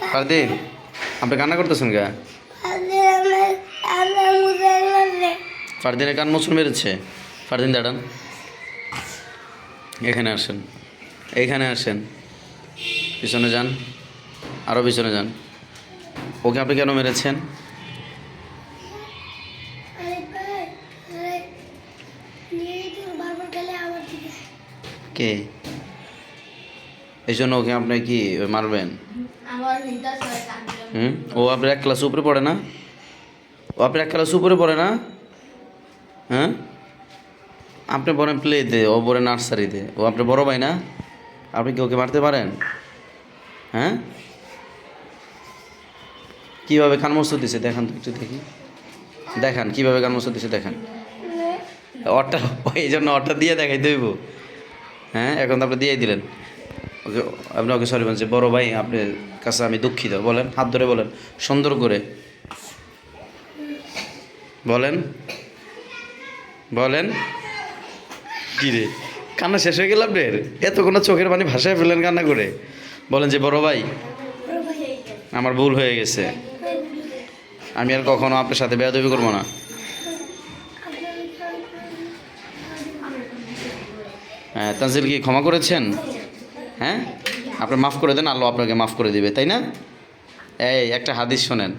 ফারদিন আপনি কান্না করতেছেন গা ফারদিনের কান মোচন মেরেছে। ফারদিন, দাঁড়ান। এখানে আসেন। এইখানে আসেন। পিছনে যান। আরও পিছনে যান। ওকে আপনি কেন মেরেছেন? কে? এই জন্য ওকে আপনি কি মারবেন? হুম? ও আপনার এক ক্লাস উপরে পড়ে না? ও আপনার এক ক্লাস উপরে পড়ে না? হ্যাঁ? আপনি পড়েন প্লেতে, ও পড়ে নার্সারিতে। ও আপনার বড় ভাই না? আপনি কি ওকে মারতে পারেন? হ্যাঁ? কীভাবে কান মস্ত দিছে? দেখান তো একটু দেখি। দেখান, কীভাবে কান মস্ত দিছে দেখান। অটটা, এই জন্য অটটা দিয়ে দেখাই দেব হ্যাঁ এখন তো আপনি দিয়েই দিলেন। ওকে, আপনি ওকে সরি বলছি বড় ভাই আপনার কাছে আমি দুঃখিত। বলেন, হাত ধরে বলেন, সুন্দর করে। বলেন বলেন। কি রে, কান্না শেষ হয়ে গেল আপনার? এত কোনো চোখের পানি ভাসায় ফেলেন কান্না করে। বলেন যে, বড় ভাই, আমার ভুল হয়ে গেছে। আমি আর কখনো আপনার সাথে বেয়াদবি করব না। হ্যাঁ তানজিল কি ক্ষমা করেছেন? হ্যাঁ? আপনি মাফ করে দেন, আল্লাহ আপনাকে মাফ করে দিবে, তাই না? এই, একটা হাদিস শোনেন।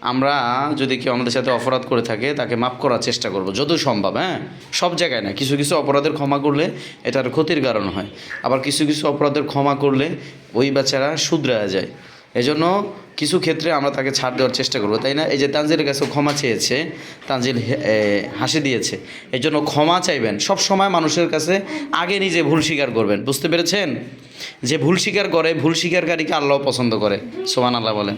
আমরা যদি কেউ আমাদের সাথে অপরাধ করে থাকে, তাকে মাফ করার চেষ্টা করব যত সম্ভব হ্যাঁ? সব জায়গায় না, কিছু কিছু অপরাধের ক্ষমা করলে এটার ক্ষতির কারণ হয়। আবার কিছু কিছু অপরাধের ক্ষমা করলে ওই বাচ্চারা শুধরে যায়। এজন্য কিছু ক্ষেত্রে আমরা তাকে ছাড় দেওয়ার চেষ্টা করব তাই না? এই যে তানজিলের কাছে ক্ষমা চেয়েছে তানজিল হাসি দিয়েছে এই জন্য ক্ষমা চাইবেন। সব সময় মানুষের কাছে আগে নিজে ভুল স্বীকার করবেন বুঝতে পেরেছেন? যে ভুল স্বীকার করে ভুল স্বীকারকারীকে আল্লাহ পছন্দ করে। সোমান আল্লাহ বলেন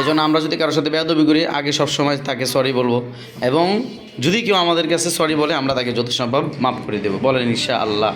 এই জন্য আমরা যদি কারোর সাথে বেয়াদবি করি আগে সবসময় তাকে সরি বলব। এবং যদি কেউ আমাদের কাছে সরি বলে আমরা তাকে যত সম্ভব মাফ করে দেবো। বলেন ঈশা আল্লাহ